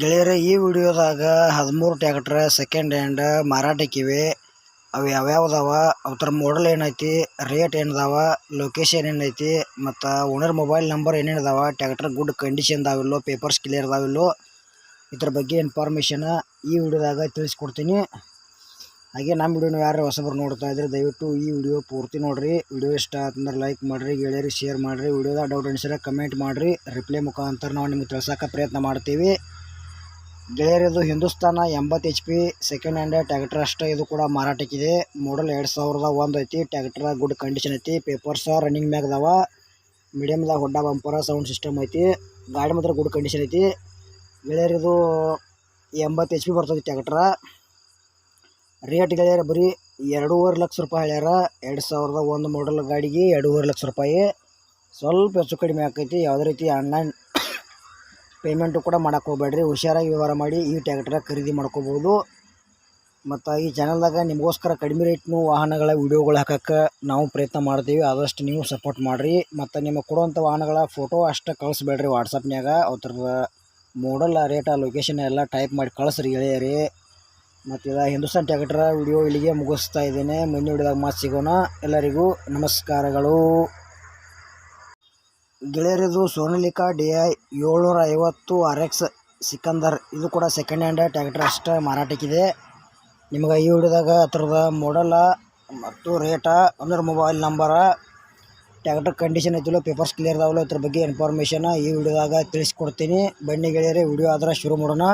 ಗೆಳೆಯರೆ, ಈ ವಿಡಿಯೋದಾಗ ಹದಿಮೂರು ಟ್ಯಾಕ್ಟ್ರ ಸೆಕೆಂಡ್ ಹ್ಯಾಂಡ್ ಮಾರಾಟಕ್ಕಿವೆ ಅವು ಯಾವ್ಯಾವ್ದಾವ? ಥರ ಮಾಡಲ್ ಏನೈತಿ? ರೇಟ್ ಏನದಾವ? ಲೊಕೇಶನ್ ಏನೈತಿ? ಮತ್ತು ಓನರ್ ಮೊಬೈಲ್ ನಂಬರ್ ಏನೇನಿದಾವ? ಟ್ಯಾಕ್ಟ್ರ್ ಗುಡ್ ಕಂಡೀಷನ್ ಅದಾವಿಲ್ಲೋ ಪೇಪರ್ಸ್ ಕ್ಲಿಯರ್ ಅದಾವಿಲ್ಲೋ ಇದ್ರ ಬಗ್ಗೆ ಇನ್ಫಾರ್ಮೇಷನ್ ಈ ವಿಡಿಯೋದಾಗ ತಿಳಿಸ್ಕೊಡ್ತೀನಿ. ಹಾಗೆ ನಮ್ಮ ವಿಡಿಯೋನ ಯಾರು ಹೊಸಬರು ನೋಡ್ತಾ ಇದ್ರೆ ದಯವಿಟ್ಟು ಈ ವಿಡಿಯೋ ಪೂರ್ತಿ ನೋಡ್ರಿ. ವಿಡಿಯೋ ಇಷ್ಟ ಆತಂದ್ರೆ ಲೈಕ್ ಮಾಡಿರಿ ಗೆಳೆಯರಿ ಶೇರ್ ಮಾಡಿರಿ. ವಿಡಿಯೋದ ಡೌಟ್ ಅನಿಸಿದ್ರೆ ಕಮೆಂಟ್ ಮಾಡಿರಿ. ರಿಪ್ಲೈ ಮುಖಾಂತರ ನಾವು ನಿಮ್ಗೆ ತಿಳ್ಸೋಕೆ ಪ್ರಯತ್ನ ಮಾಡ್ತೀವಿ. ಗೆಳೆಯರಿದು ಹಿಂದೂಸ್ತಾನ ಎಂಬತ್ತು H P second hand tractor ಅಷ್ಟೇ, ಇದು ಕೂಡ ಮಾರಾಟಕ್ಕಿದೆ. ಮಾಡಲ್ ಎರಡು ಸಾವಿರದ ಒಂದು ಐತಿ ಟ್ಯಾಕ್ಟರ್ ಗುಡ್ ಕಂಡೀಷನ್ ಐತಿ. ಪೇಪರ್ಸ್ ರನ್ನಿಂಗ್ ಮ್ಯಾಗ ಅದಾವ. ಮೀಡಿಯಮ್ದಾಗ ಹೊಡ್ಡ ಬಂಪರ ಸೌಂಡ್ ಸಿಸ್ಟಮ್ ಐತಿ. ಗಾಡಿ ಮಾತ್ರ ಗುಡ್ ಕಂಡೀಷನ್ ಐತಿ. ಗೆಳೆಯರಿದು ಎಂಬತ್ತು ಎಚ್ ಪಿ ಬರ್ತದೆ ಟ್ಯಾಕ್ಟ್ರ ರೇಟ್ ಗೆಳೆಯರ ಬರೀ ಎರಡೂವರೆ ಲಕ್ಷ ರೂಪಾಯಿ ಹೇಳ್ಯಾರ. ಎರಡು ಸಾವಿರದ ಒಂದು ಮಾಡಲ್ ಗಾಡಿಗೆ ಎರಡೂವರೆ ಲಕ್ಷ ರೂಪಾಯಿ. ಸ್ವಲ್ಪ ಹೆಚ್ಚು ಕಡಿಮೆ ಆಕೈತಿ. ಯಾವುದೇ ರೀತಿ ಆನ್ಲೈನ್ ಪೇಮೆಂಟು ಕೂಡ ಮಾಡಕ್ಕೆ ಹೋಗ್ಬೇಡ್ರಿ. ಹುಷಾರಾಗಿ ವ್ಯವಹಾರ ಮಾಡಿ ಈ ಟ್ಯಾಕ್ಟ್ರ ಖರೀದಿ ಮಾಡ್ಕೋಬೋದು. ಮತ್ತು ಈ ಚಾನಲ್ದಾಗ ನಿಮಗೋಸ್ಕರ ಕಡಿಮೆ ರೇಟ್ನು ವಾಹನಗಳ ವೀಡಿಯೋಗಳು ಹಾಕಕ್ಕೆ ನಾವು ಪ್ರಯತ್ನ ಮಾಡ್ತೀವಿ. ಆದಷ್ಟು ನೀವು ಸಪೋರ್ಟ್ ಮಾಡಿರಿ. ಮತ್ತು ನಿಮಗೆ ಕೊಡುವಂಥ ವಾಹನಗಳ ಫೋಟೋ ಅಷ್ಟೇ ಕಳಿಸ್ಬೇಡ್ರಿ ವಾಟ್ಸಪ್ನ್ಯಾಗ ಅವ್ರದ ಮಾಡಲ್ ರೇಟ ಲೊಕೇಶನ್ ಎಲ್ಲ ಟೈಪ್ ಮಾಡಿ ಕಳಿಸ್ರಿ ಗೆಳೆಯರಿ. ಮತ್ತು ಇದು ಹಿಂದೂಸ್ತಾನ್ ಟ್ಯಾಕ್ಟರ್ ವಿಡಿಯೋ ಇಲ್ಲಿಗೆ ಮುಗಿಸ್ತಾ ಇದ್ದೇನೆ. ಮುಂದಿನ ವಿಡಿಯೋದಾಗ ಮಾತು ಸಿಗೋಣ. ಎಲ್ಲರಿಗೂ ನಮಸ್ಕಾರಗಳು. ಗೆಳೆಯರಿದು ಸೋನಲಿಕಾ ಡಿ ಐ ಏಳ್ನೂರ ಐವತ್ತು ಆರ್ ಎಕ್ಸ್ ಸಿಕಂದರ್ ಇದು ಕೂಡ ಸೆಕೆಂಡ್ ಹ್ಯಾಂಡ್ ಟ್ಯಾಕ್ಟರ್ ಅಷ್ಟೇ ಮಾರಾಟಕ್ಕಿದೆ. ನಿಮ್ಗೆ ಈ ವಿಡಿಯೋದಾಗ ಹತ್ರದ ಮಾಡಲ ಮತ್ತು ರೇಟ ಅಂದ್ರೆ ಮೊಬೈಲ್ ನಂಬರ ಟ್ಯಾಕ್ಟರ್ ಕಂಡೀಷನ್ ಐತಿಲ್ಲ ಪೇಪರ್ಸ್ ಕ್ಲಿಯರ್ ಅದಾವಲ್ಲ, ಇದ್ರ ಬಗ್ಗೆ ಇನ್ಫಾರ್ಮೇಷನ್ ಈ ವಿಡಿಯೋದಾಗ ತಿಳಿಸ್ಕೊಡ್ತೀನಿ. ಬನ್ನಿ ಗೆಳೆಯರೇ ವಿಡಿಯೋ ಆದ್ರೆ ಶುರು ಮಾಡೋಣ.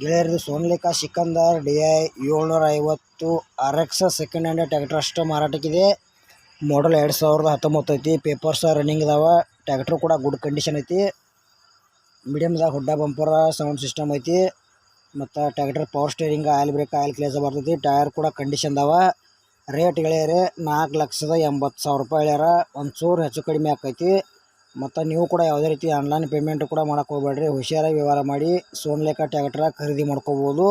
ಗೆಳೆಯರದು ಸೋನಲಿಕಾ ಸಿಕಂದರ್ ಡಿ ಐ ಏಳ್ನೂರ ಐವತ್ತು R X second hand tractor ಅಷ್ಟು ಮಾರಾಟಕ್ಕಿದೆ. ಮಾಡಲ್ ಎರಡು ಸಾವಿರದ ಹತ್ತೊಂಬತ್ತು ಐತಿ. ಪೇಪರ್ಸ್ ರನ್ನಿಂಗ್ ಇದಾವೆ. ಟ್ಯಾಕ್ಟ್ರು ಕೂಡ ಗುಡ್ ಕಂಡೀಷನ್ ಐತಿ. ಮೀಡಿಯಮ್ದಾಗ ಹುಡ್ಡ ಬಂಪರ ಸೌಂಡ್ ಸಿಸ್ಟಮ್ ಐತಿ. ಮತ್ತು tractor power steering oil brake oil clutch ಬರ್ತೈತಿ. ಟೈರ್ ಕೂಡ ಕಂಡೀಷನ್ ಅದಾವ ರೇಟ್ ಗೆಳೆಯರೆ, ನಾಲ್ಕು ಲಕ್ಷದ ಎಂಬತ್ತು ಸಾವಿರ ರೂಪಾಯಿ ಹೇಳ್ಯಾರ. ಒಂಚೂರು ಹೆಚ್ಚು ಕಡಿಮೆ ಆಕೈತಿ. ಮತ್ತು ನೀವು ಕೂಡ ಯಾವುದೇ ರೀತಿ ಆನ್ಲೈನ್ ಪೇಮೆಂಟ್ ಕೂಡ ಮಾಡೋಕೆ ಹೋಗ್ಬೇಡ್ರಿ. ಹುಷಾರಾಗಿ ವ್ಯವಹಾರ ಮಾಡಿ ಸೋನ್ಲೇಖ ಟ್ಯಾಕ್ಟ್ರ ಖರೀದಿ ಮಾಡ್ಕೋಬೋದು.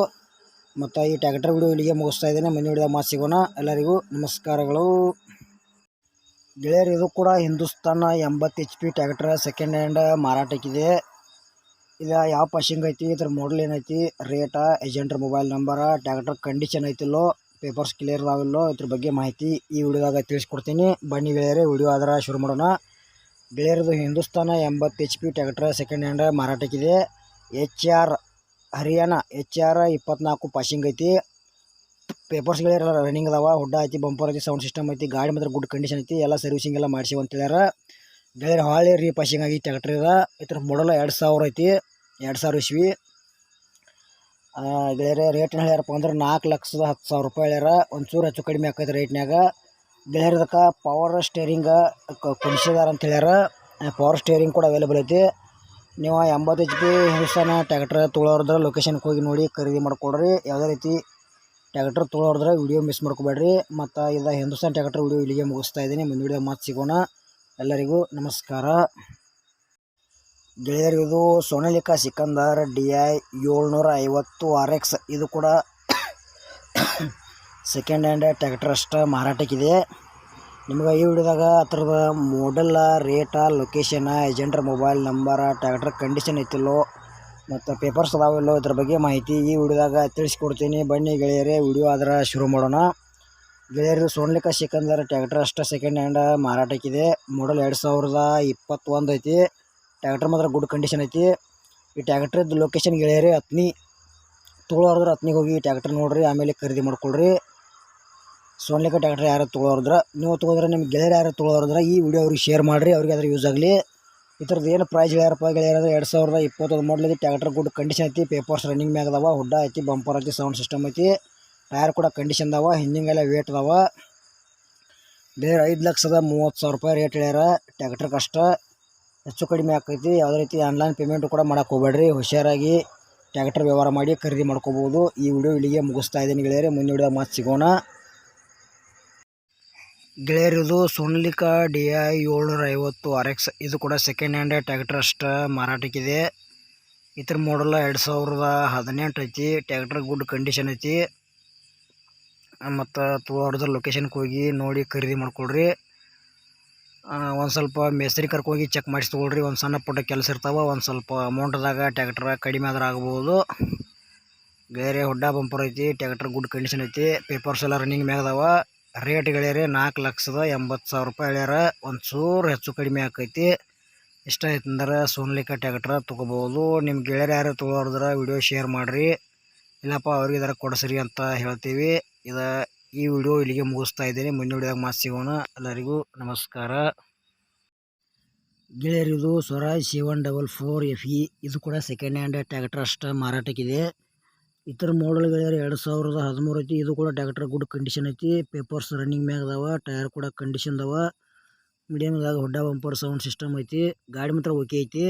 ಮತ್ತು ಈ ಟ್ಯಾಕ್ಟರ್ ವಿಡಿಯೋ ಇಲ್ಲಿಗೆ ಮುಗಿಸ್ತಾ ಇದ್ದೇನೆ. ಮುಂದಿನ ಹಿಡಿದ ಮಾತು ಸಿಗೋಣ. ಎಲ್ಲರಿಗೂ ನಮಸ್ಕಾರಗಳು. ಗೆಳೆಯರು, ಇದು ಕೂಡ ಹಿಂದೂಸ್ತಾನ ಎಂಬತ್ತು H P tractor second hand ಮಾರಾಟಕ್ಕಿದೆ ಇದು. ಯಾವ ಪಾಶಿಂಗ್ ಐತಿ, ಇದ್ರ ಮಾಡಲ್ ಏನೈತಿ ರೇಟ ಏಜೆಂಟ್ರ ಮೊಬೈಲ್ ನಂಬರ ಟ್ಯಾಕ್ಟರ್ ಕಂಡೀಷನ್ ಐತಿಲ್ಲೋ ಪೇಪರ್ಸ್ ಕ್ಲಿಯರ್ ಆಗಿಲ್ಲೋ ಇದ್ರ ಬಗ್ಗೆ ಮಾಹಿತಿ ಈ ವಿಡಿಯೋದಾಗ ತಿಳಿಸ್ಕೊಡ್ತೀನಿ. ಬನ್ನಿ ಗೆಳೆಯರೇ ವಿಡಿಯೋ ಆದ್ರೆ ಶುರು ಮಾಡೋಣ. ಗೆಳೆಯರದು ಹಿಂದೂಸ್ತಾನ ಎಂಬತ್ತು H P tractor second hand ಮಾರಾಟಕ್ಕಿದೆ. H R Haryana H R ಇಪ್ಪತ್ನಾಲ್ಕು ಪಾಸಿಂಗ್ ಐತಿ. ಪೇಪರ್ಸ್ಗಳೆಲ್ಲ ರನ್ನಿಂಗ್ ಅದಾವ. ಹುಡ್ಡ ಐತಿ, ಬಂಪರ್ ಐತಿ ಸೌಂಡ್ ಸಿಸ್ಟಮ್ ಐತಿ, ಗಾಡಿ ಮಾತ್ರ ಗುಡ್ ಕಂಡೀಷನ್ ಐತಿ. ಎಲ್ಲ ಸರ್ವಿಸಿಂಗ್ ಎಲ್ಲ ಮಾಡಿಸಿ ಅಂತೇಳ್ಯಾರ ಬೇರೆ ಹಾಳಿ ರೀ ಪಾಸಿಂಗ್ ಆಗಿ ಟ್ಯಾಕ್ಟ್ರ್ ಇದೆ. ಇದ್ರ ಮಾಡಲ್ ಎರಡು ಸಾವಿರ ಐತಿ. ಎರಡು ಸಾವಿರ ಇಸ್ವಿ ಗೆಳೆಯರ ರೇಟ್ ಹೇಳ್ಯಾರಪ್ಪ ಅಂದ್ರೆ ನಾಲ್ಕು ಲಕ್ಷದ ಹತ್ತು ಸಾವಿರ ರೂಪಾಯಿ ಹೇಳ್ಯಾರ. ಒಂಚೂರು ಹೆಚ್ಚು ಕಡಿಮೆ ಆಕೈತೆ ರೇಟ್ನ್ಯಾಗ ಗೆಳೆಯರದಕ್ಕೆ ಪವರ್ ಸ್ಟೇರಿಂಗ ಕುಣಿಸಿದಾರ ಅಂತ ಹೇಳ್ಯಾರ. ಪವರ್ ಸ್ಟೇರಿಂಗ್ ಕೂಡ ಅವೈಲೇಬಲ್ ಐತಿ. ನೀವು ಎಂಬತ್ತು ಎಚ್ ಪಿ ಹಿಲ್ಸನ ಟ್ಯಾಕ್ಟ್ರ್ ತೊಗೊಳೋರ್ದ್ರೆ ಲೊಕೇಶನ್ಗೆ ಹೋಗಿ ನೋಡಿ ಖರೀದಿ ಮಾಡ್ಕೊಡ್ರಿ. ಯಾವುದೇ ರೀತಿ ಟ್ಯಾಕ್ಟರ್ ತೊಗೊಳೋರ್ದ್ರೆ ವಿಡಿಯೋ ಮಿಸ್ ಮಾಡ್ಕೋಬೇಡ್ರಿ. ಮತ್ತು ಇದು ಹಿಂದೂಸ್ತಾನ್ ಟ್ಯಾಕ್ಟರ್ ವಿಡಿಯೋ ಇಲ್ಲಿಗೆ ಮುಗಿಸ್ತಾ ಇದ್ದೀನಿ. ಮುಂದಿನ ವಿಡಿಯೋ ಮಾತು ಸಿಗೋಣ. ಎಲ್ಲರಿಗೂ ನಮಸ್ಕಾರ. ಗೆಳೆಯರಿದು ಸೋನಾಲಿಕಾ ಸಿಕಂದರ್ ಡಿ ಐ ಏಳ್ನೂರ ಐವತ್ತು ಆರ್ ಎಕ್ಸ್ ಇದು ಕೂಡ ಸೆಕೆಂಡ್ ಹ್ಯಾಂಡ್ ಟ್ಯಾಕ್ಟರ್ ಅಷ್ಟು ಮಾರಾಟಕ್ಕಿದೆ. ನಿಮ್ಗೆ ಈ ವಿಡಿಯೋದಾಗ ಅದ್ರದ ಮಾಡಲ್ಲ ರೇಟ ಲೊಕೇಶನ ಏಜೆಂಟ್ರ ಮೊಬೈಲ್ ನಂಬರ ಟ್ಯಾಕ್ಟರ್ ಕಂಡೀಷನ್ ಐತಿಲ್ಲೋ, ಮತ್ತು ಪೇಪರ್ಸ್ ಅದಾವಿಲ್ಲೋ ಇದ್ರ ಬಗ್ಗೆ ಮಾಹಿತಿ ಈ ವಿಡಿಯೋದಾಗ ತಿಳಿಸ್ಕೊಡ್ತೀನಿ. ಬನ್ನಿ ಗೆಳೆಯರೇ, ವಿಡಿಯೋ ಆದ್ರೆ ಶುರು ಮಾಡೋಣ. ಗೆಳೆಯರು ಸೋನ್ಲಿಕಾ ಸಿಕಂದರ್ ಟ್ಯಾಕ್ಟರ್ ಅಷ್ಟು ಸೆಕೆಂಡ್ ಹ್ಯಾಂಡ್ ಮಾರಾಟಕ್ಕಿದೆ. ಮಾಡಲ್ ಎರಡು ಸಾವಿರದ ಇಪ್ಪತ್ತೊಂದು ಐತಿ. ಟ್ಯಾಕ್ಟರ್ ಮಾತ್ರ ಗುಡ್ ಕಂಡೀಷನ್ ಐತಿ. ಈ ಟ್ಯಾಕ್ಟ್ರದ್ದು ಲೊಕೇಶನ್ ಗೆಳೆಯರೇ ಹತ್ನಿ ತೊಗೊಳೋರ್ದ್ರೆ ಹತ್ನಿಗೆ ಹೋಗಿ ಟ್ಯಾಕ್ಟರ್ ನೋಡಿರಿ, ಆಮೇಲೆ ಖರೀದಿ ಮಾಡ್ಕೊಳ್ರಿ. ಸೋನ್ಲಿಕಾ ಟ್ಯಾಕ್ಟ್ರ್ ಯಾರು ತೊಗೊಳೋರ್ದ್ರ, ನೀವು ತೊಗೊಂಡ್ರೆ ನಿಮ್ಮ ಗೆಳೆಯರು ಯಾರು ತೊಗೊಳೋರ್ದ್ರ, ಈ ವಿಡಿಯೋ ಅವ್ರಿಗೆ ಶೇರ್ ಮಾಡಿರಿ, ಅವ್ರಿಗೆ ಅದ್ರ ಯೂಸ್ ಆಗಲಿ. ಈ ಥರದ್ದು ಏನು ಪ್ರೈಸ್ ಹೇಳ್ಯಾರಪ್ಪ ಗೆಳೆಯರ ಎರಡು ಸಾವಿರದ ಇಪ್ಪತ್ತೊಂದು ಮಾಡಲ್ ಐತಿ ಟ್ಯಾಕ್ಟರ್ ಗುಡ್ ಕಂಡೀಷನ್ ಐತಿ ಪೇಪರ್ಸ್ ರನ್ನಿಂಗ್ ಮ್ಯಾಗ ಅದಾವ, ಹುಡ್ಡ ಐತಿ ಬಂಪರ್ ಐತಿ ಸೌಂಡ್ ಸಿಸ್ಟಮ್ ಐತಿ ಟೈರ್ ಕೂಡ ಕಂಡೀಷನ್ ಅದಾವ ಹಿಂದಿಂಗೆಲ್ಲ ವೇಟ್ ಅದಾವ. ಬೇರೆ ಐದು ಲಕ್ಷದ ಮೂವತ್ತು ಸಾವಿರ ರೂಪಾಯಿ ರೇಟ್ ಹೇಳ್ಯಾರ ಟ್ಯಾಕ್ಟರ್ ಕಷ್ಟ. ಹೆಚ್ಚು ಕಡಿಮೆ ಆಕೈತಿ, ಯಾವುದೇ ರೀತಿ ಆನ್ಲೈನ್ ಪೇಮೆಂಟ್ ಕೂಡ ಮಾಡಕ್ಕೆ ಹೋಗ್ಬೇಡ್ರಿ, ಹುಷಾರಾಗಿ ಟ್ಯಾಕ್ಟರ್ ವ್ಯವಹಾರ ಮಾಡಿ ಖರೀದಿ ಮಾಡ್ಕೋಬೋದು. ಈ ವಿಡಿಯೋ ಇಲ್ಲಿಗೆ ಮುಗಿಸ್ತಾ ಇದ್ದೀನಿ ಗೆಳೆಯರೆ, ಮುಂದಿನ ವಿಡಿಯೋ ಮಾತು ಸಿಗೋಣ. ಗೆಳೆಯರಿದು ಸೋನಲಿಕಾ ಡಿ ಐ ಏಳ್ನೂರ ಐವತ್ತು ಆರ್ ಎಕ್ಸ್. ಇದು ಕೂಡ ಸೆಕೆಂಡ್ ಹ್ಯಾಂಡ್ ಟ್ಯಾಕ್ಟರ್ ಅಷ್ಟೇ, ಮಾರಾಟಕ್ಕಿದೆ. ಇದ್ರ ಮಾಡಲ್ಲ ಎರಡು ಸಾವಿರದ ಹದಿನೆಂಟು ಐತಿ ಟ್ಯಾಕ್ಟರ್ ಗುಡ್ ಕಂಡೀಷನ್ ಐತಿ. ಮತ್ತು ತೊಗೊಳೋದ್ರ ಲೊಕೇಶನ್ಗೆ ಹೋಗಿ ನೋಡಿ ಖರೀದಿ ಮಾಡ್ಕೊಳ್ರಿ. ಒಂದು ಸ್ವಲ್ಪ ಮೇಸ್ತ್ರಿ ಕರ್ಕೋಗಿ ಚೆಕ್ ಮಾಡಿಸಿ ಒಂದು ಸಣ್ಣ ಪುಟ್ಟ ಕೆಲಸ ಇರ್ತಾವೆ, ಒಂದು ಸ್ವಲ್ಪ ಅಮೌಂಟ್ದಾಗ ಟ್ಯಾಕ್ಟ್ರ ಕಡಿಮೆ ಆದ್ರೆ ಆಗ್ಬೋದು. ಬೇರೆ ಹೊಡ್ಡ ಬಂಪರ್ ಐತಿ ಟ್ಯಾಕ್ಟರ್ ಗುಡ್ ಕಂಡೀಷನ್ ಐತಿ. ಪೇಪರ್ಸ್ ಎಲ್ಲ ರನ್ನಿಂಗ್ ಮ್ಯಾಗ ಅದಾವ. ರೇಟ್ ಗೆಳೆಯರಿ ನಾಲ್ಕು ಲಕ್ಷದ ಎಂಬತ್ತು ಸಾವಿರ ರೂಪಾಯಿ ಹೇಳ್ಯಾರ. ಒಂಚೂರು ಚೂರು ಹೆಚ್ಚು ಕಡಿಮೆ ಆಕೈತಿ. ಇಷ್ಟ ಆಯ್ತಂದ್ರೆ ಸೋನ್ಲಿಕ ಟ್ಯಾಕ್ಟ್ರ ತೊಗೋಬೋದು ನಿಮ್ಮ ಗೆಳೆಯರು ಯಾರು ತೊಗೊಳೋದ್ರೆ ವಿಡಿಯೋ ಶೇರ್ ಮಾಡಿರಿ. ಇಲ್ಲಪ್ಪ ಅವ್ರಿಗೆ ಇದರ ಕೊಡಿಸ್ರಿ ಅಂತ ಹೇಳ್ತೀವಿ. ಇದು ಈ ವಿಡಿಯೋ ಇಲ್ಲಿಗೆ ಮುಗಿಸ್ತಾ ಇದ್ದೀನಿ. ಮುಂದಿನ ವಿಡಿಯೋದಾಗ ಮಾತು ಸಿಗೋಣ. ಎಲ್ಲರಿಗೂ ನಮಸ್ಕಾರ. ಗೆಳೆಯರಿದು Swaraj seven double four F E. ಇದು ಕೂಡ ಸೆಕೆಂಡ್ ಹ್ಯಾಂಡ್ ಟ್ಯಾಕ್ಟ್ರ್ ಅಷ್ಟು ಮಾರಾಟಕ್ಕಿದೆ. ಇತರ ಮಾಡಲ್ ಗೆಳೆಯರು ಎರಡು ಸಾವಿರದ ಹದಿಮೂರು ಐತಿ. ಇದು ಕೂಡ ಟ್ಯಾಕ್ಟರ್ ಗುಡ್ ಕಂಡೀಷನ್ ಐತಿ. ಪೇಪರ್ಸ್ ರನ್ನಿಂಗ್ ಮ್ಯಾಗ ಅದಾವ ಟೈರ್ ಕೂಡ ಕಂಡೀಷನ್ ಅದಾವ. ಮೀಡಿಯಮ್ದಾಗ ಹೊಡ್ಡ ಬಂಪರ್ ಸೌಂಡ್ ಸಿಸ್ಟಮ್ ಐತಿ. ಗಾಡಿ ಮಾತ್ರ ಓಕೆ ಐತಿ.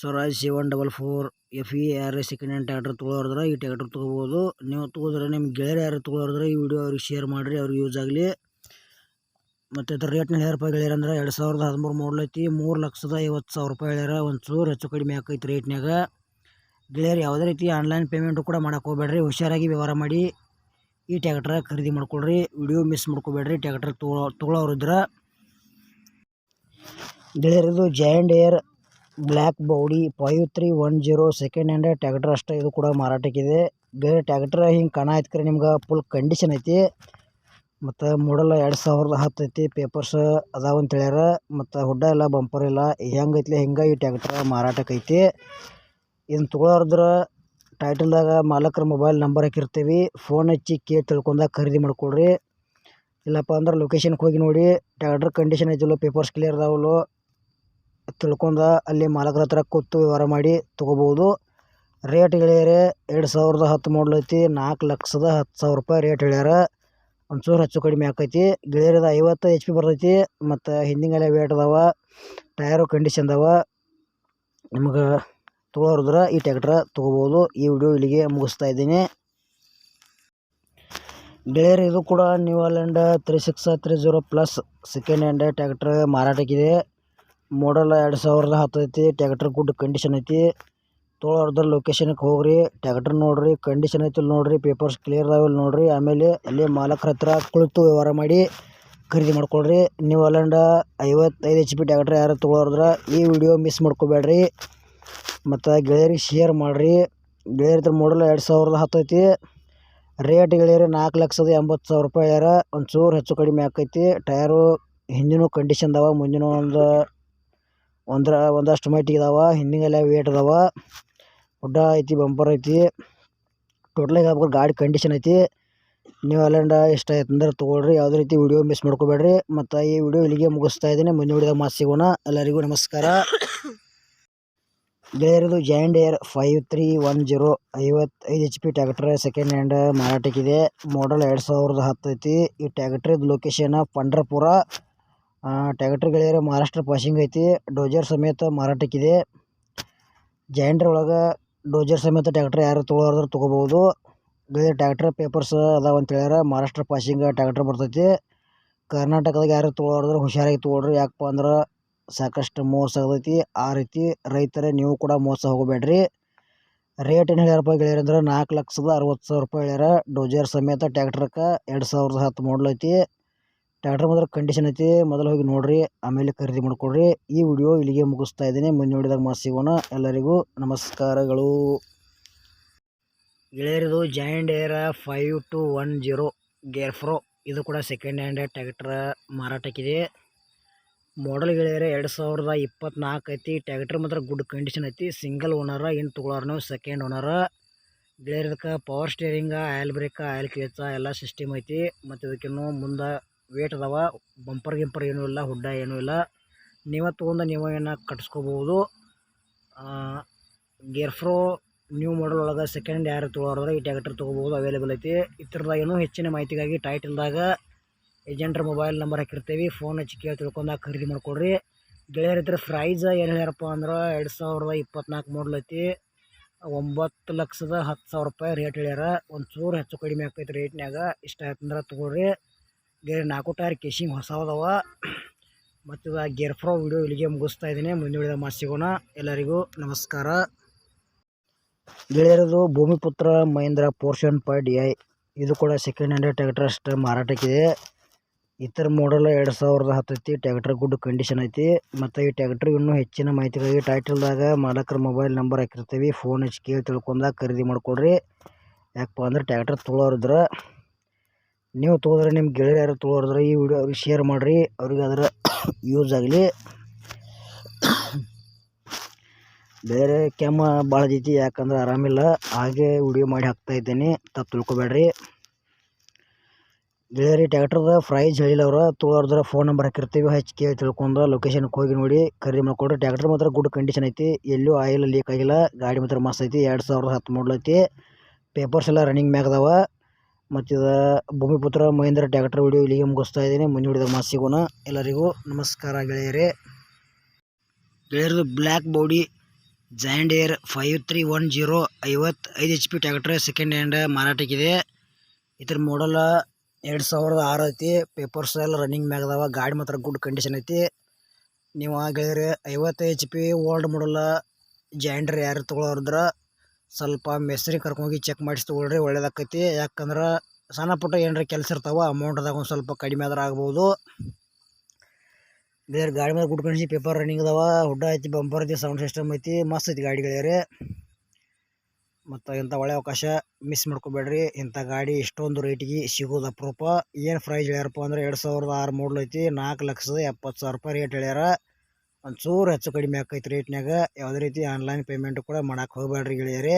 Swaraj seven double four F E A second hand tractor ತೊಗೊಳೋದ್ರೆ ಈ ಟ್ಯಾಕ್ಟರ್ ತೊಗೋಬೋದು. ನೀವು ತೊಗೋದ್ರೆ ನಿಮ್ಮ ಗೆಳೆಯರು ಯಾರು ತೊಗೊಳೋದ್ರೆ ಈ ವಿಡಿಯೋ ಅವ್ರಿಗೆ ಶೇರ್ ಮಾಡಿರಿ, ಅವ್ರಿಗೆ ಯೂಸ್ ಆಗಲಿ. ಮತ್ತು ಇದ್ರ ರೇಟ್ನ ಹೇಳ ರೂಪಾಯಿ ಹೇಳ್ಯಾರ ಅಂದ್ರೆ ಎರಡು ಸಾವಿರದ ಹದಿಮೂರು ಮಾಡಲ್ ಐತಿ. ಮೂರು ಲಕ್ಷದ ಐವತ್ತು ಸಾವಿರ ರೂಪಾಯಿ ಹೇಳ್ಯಾರ ಒಂದು ಚೂರು ಹೆಚ್ಚು ಕಡಿಮೆ ಆಕೈತಿ ರೇಟ್ನ್ಯಾಗ ಗೆಳೆಯರು ಯಾವುದೇ ರೀತಿ ಆನ್ಲೈನ್ ಪೇಮೆಂಟು ಕೂಡ ಮಾಡಕ್ಕೆ ಹೋಗ್ಬೇಡ್ರಿ. ಹುಷಾರಾಗಿ ವ್ಯವಹಾರ ಮಾಡಿ, ಈ ಟ್ಯಾಕ್ಟ್ರ ಖರೀದಿ ಮಾಡ್ಕೊಳ್ರಿ. ವಿಡಿಯೋ ಮಿಸ್ ಮಾಡ್ಕೋಬೇಡ್ರಿ. ಟ್ಯಾಕ್ಟ್ರ್ ತೊಗೊಳೋ ತೊಗೊಳೋರಿದ್ರೆ ಗೆಳೆಯರದು John Deere black body five three one zero second hand tractor ಅಷ್ಟೇ. ಇದು ಕೂಡ ಮಾರಾಟಕ್ಕಿದೆ ಗೆಳೆಯ ಟ್ಯಾಕ್ಟ್ರ್ ಹಿಂಗೆ ಕಾಣ ಐತ್ಕರೆ ನಿಮ್ಗೆ ಫುಲ್ ಕಂಡೀಷನ್ ಐತಿ. ಮತ್ತು ಮಾಡಲ್ ಎರಡು ಸಾವಿರದ ಹತ್ತು ಐತಿ. ಪೇಪರ್ಸ್ ಅದಾವ ಅಂತ ಹೇಳ್ಯಾರ. ಮತ್ತು ಹುಡ್ಡ ಇಲ್ಲ ಬಂಪರ್ ಇಲ್ಲ. ಹೆಂಗೈತಿ ಹಿಂಗೆ ಈ ಟ್ಯಾಕ್ಟ್ರ್ ಮಾರಾಟಕ್ಕೆ ಐತಿ. ಇದನ್ನ ತೊಗೊಳೋದ್ರ ಟೈಟಲ್ದಾಗ ಮಾಲಕರ ಮೊಬೈಲ್ ನಂಬರ್ ಹಾಕಿರ್ತೀವಿ. ಫೋನ್ ಹಚ್ಚಿ ಕೇಳಿ ತಿಳ್ಕೊಂಡಾಗ ಖರೀದಿ ಮಾಡ್ಕೊಳ್ರಿ ಇಲ್ಲಪ್ಪ ಅಂದ್ರೆ ಲೊಕೇಶನ್ಗೆ ಹೋಗಿ ನೋಡಿ. ಟ್ಯಾಕ್ಟ್ರ್ ಕಂಡೀಷನ್ ಐತಿಲ್ಲೋ ಪೇಪರ್ಸ್ ಕ್ಲಿಯರ್ ಅದಾವಲ್ಲೋ, ತಿಳ್ಕೊಂಡ ಅಲ್ಲಿ ಮಾಲಕರ ಹತ್ರ ಕೂತು ವ್ಯವಹಾರ ಮಾಡಿ ತೊಗೋಬೋದು ರೇಟ್ ಗೆಳೆಯರೆ ಎರಡು ಸಾವಿರದ ಹತ್ತು ಮಾಡಲ್ ಐತಿ. ನಾಲ್ಕು ಲಕ್ಷದ ಹತ್ತು ಸಾವಿರ ರೂಪಾಯಿ ರೇಟ್ ಹೇಳ್ಯಾರ. ಒಂಚೂರು ಹೆಚ್ಚು ಕಡಿಮೆ ಆಕೈತಿ. ಗಿಳಿಯರದ ಐವತ್ತು ಎಚ್ ಪಿ ಬರ್ತೈತಿ. ಮತ್ತು ಹಿಂದಿಂಗೆಲ್ಲ ವೇಟ್ ಅದಾವ. ಟಯರು ಕಂಡೀಷನ್ ಅದಾವ. ನಿಮ್ಗೆ ತೊಗೊಳೋದ್ರ ಈ ಟ್ಯಾಕ್ಟ್ರ ತೊಗೋಬೋದು. ಈ ವಿಡಿಯೋ ಇಲ್ಲಿಗೆ ಮುಗಿಸ್ತಾ ಇದ್ದೀನಿ. ಗೆಳೆಯರು, ಇದು ಕೂಡ New Holland three six three zero plus second hand tractor ಮಾರಾಟಕ್ಕಿದೆ. Model ಎರಡು ಸಾವಿರದ ಹತ್ತು ಐತಿ. ಟ್ಯಾಕ್ಟ್ರ್ ಗುಡ್ ಕಂಡೀಷನ್ ಐತಿ. ತೊಳೋರ್ದ ಲೊಕೇಶನ್ಗೆ ಹೋಗ್ರಿ. ಟ್ಯಾಕ್ಟ್ರ್ ನೋಡ್ರಿ ಕಂಡೀಷನ್ ಐತಿ ನೋಡ್ರಿ ಪೇಪರ್ಸ್ ಕ್ಲಿಯರ್ ಅದಾವ ನೋಡ್ರಿ. ಆಮೇಲೆ ಅಲ್ಲಿ ಮಾಲಕ್ರ ಹತ್ರ ಕುಳಿತು ವ್ಯವಹಾರ ಮಾಡಿ ಖರೀದಿ ಮಾಡ್ಕೊಳ್ರಿ. ನ್ಯೂ ಆಲ್ಯಾಂಡ್ ಐವತ್ತೈದು ಎಚ್ ಪಿ ಟ್ಯಾಕ್ಟ್ರ್ ಯಾರು ತೊಗೊಳೋದ್ರ ಈ ವಿಡಿಯೋ ಮಿಸ್ ಮಾಡ್ಕೋಬೇಡ್ರಿ. ಮತ್ತು ಗೆಳೆಯರಿಗೆ ಶೇರ್ ಮಾಡಿರಿ. ಗೆಳೆಯರ ಮಾಡಲ್ ಎರಡು ಸಾವಿರದ ಹತ್ತೈತಿ ರೇಟ್ ಗೆಳೆಯರಿ ನಾಲ್ಕು ಲಕ್ಷದ ಎಂಬತ್ತು ಸಾವಿರ ರೂಪಾಯಿ ಹೇಳ್ಯಾರ ಒಂದು ಚೂರು ಹೆಚ್ಚು ಕಡಿಮೆ ಆಕೈತಿ. ಟಯರು ಹಿಂದಿನ ಕಂಡೀಷನ್ ಅದಾವ ಮುಂದಿನ ಒಂದು ಒಂದರ ಒಂದಷ್ಟು ಮಟ್ಟಿಗೆ ಇದಾವ ಹಿಂದಿಗೆಲ್ಲ ವೇಟ್ ಅದಾವ ಗುಡ್ಡ ಐತಿ ಬಂಪರ್ ಐತಿ. ಟೋಟಲಾಗಿ ಹೇಳ್ಬೇಕು ಗಾಡಿ ಕಂಡೀಷನ್ ಐತಿ. ನೀವು ಅಲ್ಲಿಂದ ಇಷ್ಟ ಆಯ್ತು ಅಂದ್ರೆ ತೊಗೊಳ್ರಿ. ಯಾವುದೇ ರೀತಿ ವಿಡಿಯೋ ಮಿಸ್ ಮಾಡ್ಕೋಬೇಡ್ರಿ. ಮತ್ತು ಈ ವಿಡಿಯೋ ಇಲ್ಲಿಗೆ ಮುಗಿಸ್ತಾ ಇದ್ದೀನಿ. ಮುಂದಿನ ವಿಡಿಯೋದಾಗ ಮಾತು ಸಿಗೋಣ. ಎಲ್ಲರಿಗೂ ನಮಸ್ಕಾರ. ಗೆಳೆಯರದು John Deere five three one zero ಐವತ್ತೈದು H P tractor second hand ಮಾರಾಟಕ್ಕಿದೆ model ಎರಡು ಸಾವಿರದ ಹತ್ತು ಐತಿ. ಈ ಟ್ಯಾಕ್ಟ್ರದ ಲೊಕೇಶನ್ ಪಂಡ್ರಪುರ ಟ್ಯಾಕ್ಟ್ರ್ ಗೆಳೆಯರ ಮಹಾರಾಷ್ಟ್ರ ಪಾಸಿಂಗ್ ಐತಿ. ಡೋಜರ್ ಸಮೇತ ಮಾರಾಟಕ್ಕಿದೆ ಜಾಯಿಂಟ್ರ್ ಒಳಗೆ ಡೋಜರ್ ಸಮೇತ ಟ್ಯಾಕ್ಟ್ರ್ ಯಾರು ತೊಗೊಳೋದ್ರ ತೊಗೋಬೋದು. ಗೆಳೆಯ ಟ್ಯಾಕ್ಟ್ರ್ ಪೇಪರ್ಸ್ ಅದಾವ ಅಂತ ಹೇಳ್ಯಾರ. ಮಹಾರಾಷ್ಟ್ರ ಪಾಸಿಂಗ್ ಟ್ಯಾಕ್ಟ್ರ್ ಬರ್ತೈತಿ. ಕರ್ನಾಟಕದಾಗ ಯಾರು ತೊಗೊಳೋದ್ರ ಹುಷಾರಾಗಿ ತೊಗೊಳ್ರಿ. ಯಾಕಪ್ಪ ಅಂದ್ರೆ ಸಾಕಷ್ಟು ಮೋಸ ಆಗ್ತೈತಿ. ಆ ರೀತಿ ರೈತರೇ ನೀವು ಕೂಡ ಮೋಸ ಹೋಗಬೇಡ್ರಿ. ರೇಟ್ ಏನು ಹೇಳ್ಯಾರಪ್ಪ ಗೆಳೆಯರ ಅಂದ್ರೆ ನಾಲ್ಕು ಲಕ್ಷದ ಅರವತ್ತು ಸಾವಿರ ರೂಪಾಯಿ ಹೇಳ್ಯಾರ. ಡೋಜರ್ ಸಮೇತ ಟ್ಯಾಕ್ಟ್ರಕ್ಕೆ ಎರಡು ಸಾವಿರದ ಹತ್ತು ಮಾಡಲ್ ಐತಿ. ಟ್ಯಾಕ್ಟ್ರ್ ಮಾತ್ರ ಕಂಡೀಷನ್ ಐತಿ. ಮೊದಲು ಹೋಗಿ ನೋಡ್ರಿ, ಆಮೇಲೆ ಖರೀದಿ ಮಾಡ್ಕೊಳ್ರಿ ಈ ವಿಡಿಯೋ ಇಲ್ಲಿಗೆ ಮುಗಿಸ್ತಾ ಇದ್ದೀನಿ. ಮುಂದೆ ನೋಡಿದಾಗ ಮತ್ತೆ ಸಿಗೋಣ. ಎಲ್ಲರಿಗೂ ನಮಸ್ಕಾರಗಳು. ಗೆಳೆಯರಿದು joint ಏರ five two one zero gear pro ಇದು ಕೂಡ ಸೆಕೆಂಡ್ ಹ್ಯಾಂಡ್ ಟ್ಯಾಕ್ಟ್ರ ಮಾರಾಟಕ್ಕಿದೆ. ಮಾಡಲ್ ಗೆಳೆಯರೆ, ಎರಡು ಸಾವಿರದ ಇಪ್ಪತ್ನಾಲ್ಕು ಐತಿ. ಟ್ಯಾಕ್ಟ್ರ್ ಮಾತ್ರ ಗುಡ್ ಕಂಡೀಷನ್ ಐತಿ. ಸಿಂಗಲ್ ಓನರ ಏನು ತೊಗೊಳೋರ್ನು second owner ಗೆಳೆಯರ್ದಕ್ಕೆ power steering oil brake oil clutch ಎಲ್ಲ ಸಿಸ್ಟಮ್ ಐತಿ. ಮತ್ತು ಇದಕ್ಕಿನ್ನೂ ಮುಂದೆ ವೇಟ್ ಅದಾವ. ಬಂಪರ್ ಗಿಂಪರ್ ಏನೂ ಇಲ್ಲ ಹುಡ್ಡ ಏನೂ ಇಲ್ಲ. ನೀವೇ ತೊಗೊಂಡು ನೀವೇ ಏನು ಕಟ್ಸ್ಕೋಬೋದು. ಗೇರ್ ಫ್ರೋ ನ್ಯೂ ಮಾಡಲ್ ಒಳಗೆ ಸೆಕೆಂಡ್ ಯಾರು ತೊಗೊಳೋದ್ರೆ ಈ ಟ್ಯಾಕ್ಟರ್ ತೊಗೋಬೋದು ಅವೈಲೇಬಲ್ ಐತಿ. ಇತ್ರದಾಗ ಏನೂ ಹೆಚ್ಚಿನ ಮಾಹಿತಿಗಾಗಿ ಟೈಟಲ್ದಾಗ ಏಜೆಂಟ್ರ ಮೊಬೈಲ್ ನಂಬರ್ ಹಾಕಿರ್ತೀವಿ ಫೋನ್ ಹಚ್ಚಿ ಕೇಳಿ ತಿಳ್ಕೊಂಡಾಗ ಖರೀದಿ ಮಾಡ್ಕೊಡ್ರಿ. ಗೆಳೆಯರ ಇದ್ರೆ ಪ್ರೈಸ್ ಏನು ಹೇಳ್ಯಾರಪ್ಪ ಅಂದ್ರೆ ಎರಡು ಸಾವಿರದ ಇಪ್ಪತ್ನಾಲ್ಕು ಮಾಡಲ್ ಐತಿ. ಒಂಬತ್ತು ಲಕ್ಷದ ಹತ್ತು ಸಾವಿರ ರೂಪಾಯಿ ರೇಟ್ ಹೇಳ್ಯಾರ. ಒಂದು ಚೂರು ಹೆಚ್ಚು ಕಡಿಮೆ ಆಕೈತಿ ರೇಟ್ನಾಗ ಇಷ್ಟ ಆಯ್ತಂದ್ರೆ ತೊಗೊಳ್ರಿ. ಗೇರ್ ನಾಲ್ಕು ಟೈರ್ ಕೇಶಿಂಗ್ ಹೊಸದವ ಮತ್ತು ಗೇರ್ ಫ್ರೋ ವಿಡಿಯೋ ಇಲ್ಲಿಗೆ ಮುಗಿಸ್ತಾ ಇದ್ದೀನಿ. ಮುಂದಿನ ವಿಡಿಯೋ ಎಲ್ಲರಿಗೂ ನಮಸ್ಕಾರ. ಗೆಳೆಯರದು ಭೂಮಿಪುತ್ರ ಮಹೇಂದ್ರ ಪೋರ್ಷನ್ ಪಾಯಿಂಟ್ ಎ ಇದು ಕೂಡ ಸೆಕೆಂಡ್ ಹ್ಯಾಂಡ್ ಟ್ರ್ಯಾಕ್ಟರ್ ಅಷ್ಟು ಮಾರಾಟಕ್ಕಿದೆ. ಇತರ ಮಾಡಲ್ ಎರಡು ಸಾವಿರದ ಹತ್ತು ಐತಿ ಟ್ಯಾಕ್ಟರ್ ಗುಡ್ ಕಂಡೀಷನ್ ಐತಿ. ಮತ್ತು ಈ ಟ್ಯಾಕ್ಟರ್ ಇನ್ನೂ ಹೆಚ್ಚಿನ ಮಾಹಿತಿಗಾಗಿ ಟೈಟಲ್ದಾಗ ಮಾಲಕರ ಮೊಬೈಲ್ ನಂಬರ್ ಹಾಕಿರ್ತೀವಿ. ಫೋನ್ ಹಚ್ಚಿ ಕೇಳಿ ತಿಳ್ಕೊಂಡಾಗ ಖರೀದಿ ಮಾಡಿಕೊಡ್ರಿ. ಯಾಕಪ್ಪ ಅಂದ್ರೆ ಟ್ಯಾಕ್ಟರ್ ತೊಗೊಳೋರಿದ್ರೆ, ನೀವು ತೊಗೊಂಡ್ರೆ ನಿಮ್ಮ ಗೆಳೆಯರು ಯಾರು ಈ ವಿಡಿಯೋ ಅವ್ರಿಗೆ ಶೇರ್ ಮಾಡಿರಿ. ಅವ್ರಿಗೆ ಅದರ ಯೂಸ್ ಆಗಲಿ. ಬೇರೆ ಕೆಮ್ಮ ಭಾಳ ಜೈತಿ ಯಾಕಂದ್ರೆ ಆರಾಮಿಲ್ಲ. ಹಾಗೆ ವಿಡಿಯೋ ಮಾಡಿ ಹಾಕ್ತಾ ಇದ್ದೀನಿ. ತಪ್ಪು ತಿಳ್ಕೊಬೇಡ್ರಿ. ಗೆಳೆಯರಿ ಟ್ಯಾಕ್ಟರ್ದ ಪ್ರೈಸ್ ಹೇಳಿಲ್ಲ ಅವ್ರು. ಫೋನ್ ನಂಬರ್ ಹಾಕಿರ್ತೀವಿ ಹಚ್ಚಿ ಕೇಳಿ ತಿಳ್ಕೊಂಡು ಲೊಕೇಶನ್ಗೆ ಹೋಗಿ ನೋಡಿ, ಖರೀದಿ ಮಾಡಿಕೊಡ್ರಿ ಟ್ಯಾಕ್ಟರ್ ಮಾತ್ರ ಗುಡ್ ಕಂಡೀಷನ್ ಐತಿ. ಎಲ್ಲೂ ಆಯಿಲ್ ಲೀಕ್ ಆಗಿಲ್ಲ. ಗಾಡಿ ಮಾತ್ರ ಮಸ್ತ್ ಐತಿ. ಎರಡು ಸಾವಿರದ ಹತ್ತು ಮಾಡಲ್ ಐತಿ. ಪೇಪರ್ಸ್ ಎಲ್ಲ ರನ್ನಿಂಗ್ ಮ್ಯಾಗ ಅದಾವ. ಮತ್ತು ಇದು ಭೂಮಿಪುತ್ರ ಮಹೇಂದ್ರ ಟ್ಯಾಕ್ಟರ್ ವಿಡಿಯೋ ಇಲ್ಲಿಗೆ ಮುಗಿಸ್ತಾ ಇದ್ದೀನಿ. ಮುಂದೆ ಹಿಡಿದ ಮಾತು ಸಿಗೋಣ. ಎಲ್ಲರಿಗೂ ನಮಸ್ಕಾರ ಗೆಳೆಯರೇ. ಗೆಳೆಯರದು black body John Deere five three one zero ಐವತ್ತೈದು H P tractor second hand ಮಾರಾಟಕ್ಕಿದೆ. ಇದ್ರ ಮಾಡಲ್ ಎರಡು ಸಾವಿರದ ಆರು ಐತಿ. ಪೇಪರ್ಸ್ ಎಲ್ಲ ರನ್ನಿಂಗ್ ಮ್ಯಾಗ ಅದಾವ. ಗಾಡಿ ಮಾತ್ರ ಗುಡ್ ಕಂಡೀಷನ್ ಐತಿ. ನೀವು ಗೆಳೆಯರೆ, ಐವತ್ತು ಎಚ್ ಪಿ ಓಲ್ಡ್ ಮಾಡಲ್ಲ ಜಾಯಿಂಡ್ರ್ ಯಾರು ತೊಗೊಳೋರಿದ್ರೆ ಸ್ವಲ್ಪ ಮೆಸ್ರಿ ಕರ್ಕೊಂಡೋಗಿ ಚೆಕ್ ಮಾಡಿಸಿ ತೊಗೊಳ್ರಿ, ಒಳ್ಳೇದಾಕೈತಿ. ಯಾಕಂದ್ರೆ ಸಣ್ಣ ಪುಟ್ಟ ಏನಾರ ಕೆಲಸ ಇರ್ತಾವೆ ಅಮೌಂಟ್ದಾಗ ಒಂದು ಸ್ವಲ್ಪ ಕಡಿಮೆ ಆದ್ರೆ ಆಗ್ಬೋದು. ಬೇರೆ ಗಾಡಿ ಮೇಲೆ ಗುಡ್ ಕಂಡೀಷನ್ ಪೇಪರ್ ರನ್ನಿಂಗ್ ಅದಾವ. ಹುಡ್ಡ ಐತಿ ಬಂಪರ್ ಐತಿ ಸೌಂಡ್ ಸಿಸ್ಟಮ್ ಐತಿ. ಮಸ್ತ್ ಐತಿ ಗಾಡಿ ಮತ್ತು ಇಂಥ ಒಳ್ಳೆ ಅವಕಾಶ ಮಿಸ್ ಮಾಡ್ಕೋಬೇಡ್ರಿ. ಇಂಥ ಗಾಡಿ ಇಷ್ಟೊಂದು ರೇಟಿಗೆ ಸಿಗೋದು ಅಪರೂಪ. ಏನು ಪ್ರೈಸ್ ಹೇಳ್ಯಾರಪ್ಪ ಅಂದ್ರೆ ಎರಡು ಸಾವಿರದ ಆರು ಮಾಡಲ್ ಐತಿ, ನಾಲ್ಕು ಲಕ್ಷದ ಎಪ್ಪತ್ತು ಸಾವಿರ ರೂಪಾಯಿ ರೇಟ್ ಹೇಳ್ಯಾರ. ಒಂಚೂರು ಹೆಚ್ಚು ಕಡಿಮೆ ಆಕೈತಿ ರೇಟ್ನಾಗ ಯಾವುದೇ ರೀತಿ ಆನ್ಲೈನ್ ಪೇಮೆಂಟ್ ಕೂಡ ಮಾಡೋಕೆ ಹೋಗಬೇಡ್ರಿ ಗೆಳೆಯರೆ.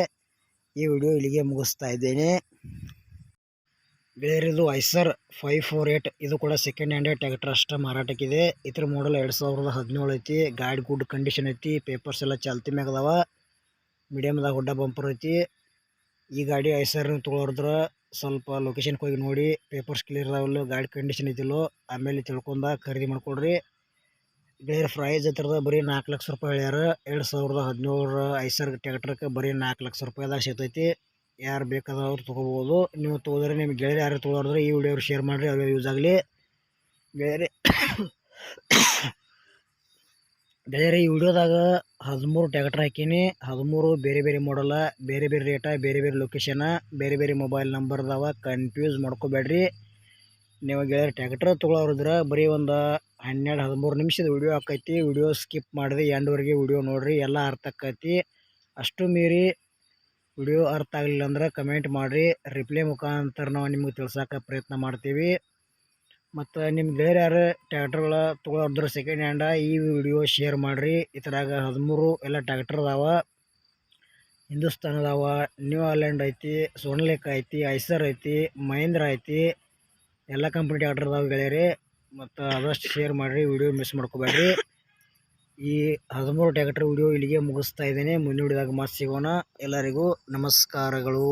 ಈ ವಿಡಿಯೋ ಇಲ್ಲಿಗೆ ಮುಗಿಸ್ತಾ ಇದ್ದೇನೆ. ಗೆಳೆಯರಿದು ಐಸರ್ ಫೈವ್ ಫೋರ್ ಏಟ್ ಇದು ಕೂಡ ಸೆಕೆಂಡ್ ಹ್ಯಾಂಡ್ ಟ್ಯಾಕ್ಟರ್ ಅಷ್ಟೇ ಮಾರಾಟಕ್ಕಿದೆ. ಇದ್ರ ಮಾಡಲ್ ಎರಡು ಸಾವಿರದ ಹದಿನೇಳು ಐತಿ. ಗಾಡಿ ಗುಡ್ ಕಂಡೀಷನ್ ಐತಿ. ಪೇಪರ್ಸ್ ಎಲ್ಲ ಚಾಲ್ತಿ ಮ್ಯಾಗದವ ಮೀಡಿಯಮ್ದಾಗ ಗುಡ್ಡ ಬಂಪರ್ ಐತಿ. ಈ ಗಾಡಿ ಐಸರ್ ತೊಗೊಳೋದ್ರ ಸ್ವಲ್ಪ ಲೊಕೇಶನ್ಗೆ ಹೋಗಿ ನೋಡಿ ಪೇಪರ್ಸ್ ಕ್ಲಿಯರ್ ಅದಾವಲ್ಲ ಗಾಡಿ ಕಂಡೀಷನ್ ಐತಿಲ್ಲೋ, ಆಮೇಲೆ ತಿಳ್ಕೊಂಡ ಖರೀದಿ ಮಾಡ್ಕೊಡ್ರಿ. ಬೇರೆ ಪ್ರೈಸ್ ಹತ್ರದ ಬರೀ ನಾಲ್ಕು ಲಕ್ಷ ರೂಪಾಯಿ ಹೇಳ್ಯಾರ. ಎರಡು ಸಾವಿರದ ಹದಿನೇಳರ ಐಸರ್ ಟ್ಯಾಕ್ಟ್ರಕ್ಕೆ ಬರೀ ನಾಲ್ಕು ಲಕ್ಷ ರೂಪಾಯಿದಾಗ ಸಿಗ್ತೈತಿ ಯಾರು ಬೇಕಾದವ್ರು ತೊಗೋಬೋದು. ನೀವು ತೊಗೋದ್ರೆ ನಿಮ್ಗೆ ಗೆಳೆಯರು ಯಾರು ತೊಗೊಳೋದ್ರೆ ಈ ವಿಡಿಯೋ ಶೇರ್ ಮಾಡಿರಿ, ಅವ್ರಿಗೆ ಯೂಸ್ ಆಗಲಿ. ಬೇರೆ ಬೇರೆ ವಿಡಿಯೋದಾಗ ಹದಿಮೂರು ಟ್ಯಾಕ್ಟ್ರ್ ಹಾಕೀನಿ, ಹದಿಮೂರು ಬೇರೆ ಬೇರೆ ಮಾಡಲ್ಲ ಬೇರೆ ಬೇರೆ ರೇಟ ಬೇರೆ ಬೇರೆ ಲೊಕೇಶನ ಬೇರೆ ಬೇರೆ ಮೊಬೈಲ್ ನಂಬರ್ ಅದಾವ ಕನ್ಫ್ಯೂಸ್ ಮಾಡ್ಕೋಬೇಡ್ರಿ. ನೀವು ಗೆಳೆಯರು ಟ್ಯಾಕ್ಟರ್ ತೊಗೊಳೋರಿದ್ರೆ ಬರೀ ಒಂದು ಹನ್ನೆರಡು, ಹದಿಮೂರು ನಿಮಿಷದ ವಿಡಿಯೋ ಆಕೈತಿ, ವಿಡಿಯೋ ಸ್ಕಿಪ್ ಮಾಡಿದೆ ಎಂಡ್ವರೆಗೆ ವಿಡಿಯೋ ನೋಡಿರಿ, ಎಲ್ಲ ಅರ್ಥ ಆಕೈತಿ. ಅಷ್ಟು ಮೀರಿ ವಿಡಿಯೋ ಅರ್ಥ ಆಗಲಿಲ್ಲ ಅಂದ್ರೆ ಕಮೆಂಟ್ ಮಾಡಿರಿ ರಿಪ್ಲೈ ಮುಖಾಂತರ ನಾವು ನಿಮಗೆ ತಿಳ್ಸೋಕೆ ಪ್ರಯತ್ನ ಮಾಡ್ತೀವಿ. ಮತ್ತು ನಿಮ್ಮ ಬೇರೆ ಯಾರು ಟ್ಯಾಕ್ಟ್ರ್ಗಳು ತೊಗೊಳೋದ್ರ ಸೆಕೆಂಡ್ ಹ್ಯಾಂಡ ಈ ವಿಡಿಯೋ ಶೇರ್ ಮಾಡಿರಿ. ಇದ್ರಾಗ ಹದಿಮೂರು ಎಲ್ಲ ಟ್ಯಾಕ್ಟರ್ ಅದಾವ. ಹಿಂದೂಸ್ತಾನ್ ಅದಾವ ನ್ಯೂ ಆಲ್ಯಾಂಡ್ ಐತಿ ಸೋನ್ಲೇಕ್ ಐತಿ ಐಸರ್ ಐತಿ ಮಹೇಂದ್ರ ಐತಿ, ಎಲ್ಲ ಕಂಪ್ನಿ ಟ್ಯಾಕ್ಟರ್ ಅದಾವ ಗೆಳೆಯರಿ. ಮತ್ತು ಆದಷ್ಟು ಶೇರ್ ಮಾಡಿರಿ ವಿಡಿಯೋ ಮಿಸ್ ಮಾಡ್ಕೋಬೇಡ್ರಿ. ಈ ಹದಿಮೂರು ಟ್ಯಾಕ್ಟ್ರ್ ವಿಡಿಯೋ ಇಲ್ಲಿಗೆ ಮುಗಿಸ್ತಾ ಇದ್ದೇನೆ. ಮುಂದಿನ ವಿಡಿಯೋದಾಗ ಮತ್ತೆ ಸಿಗೋಣ. ಎಲ್ಲರಿಗೂ ನಮಸ್ಕಾರಗಳು.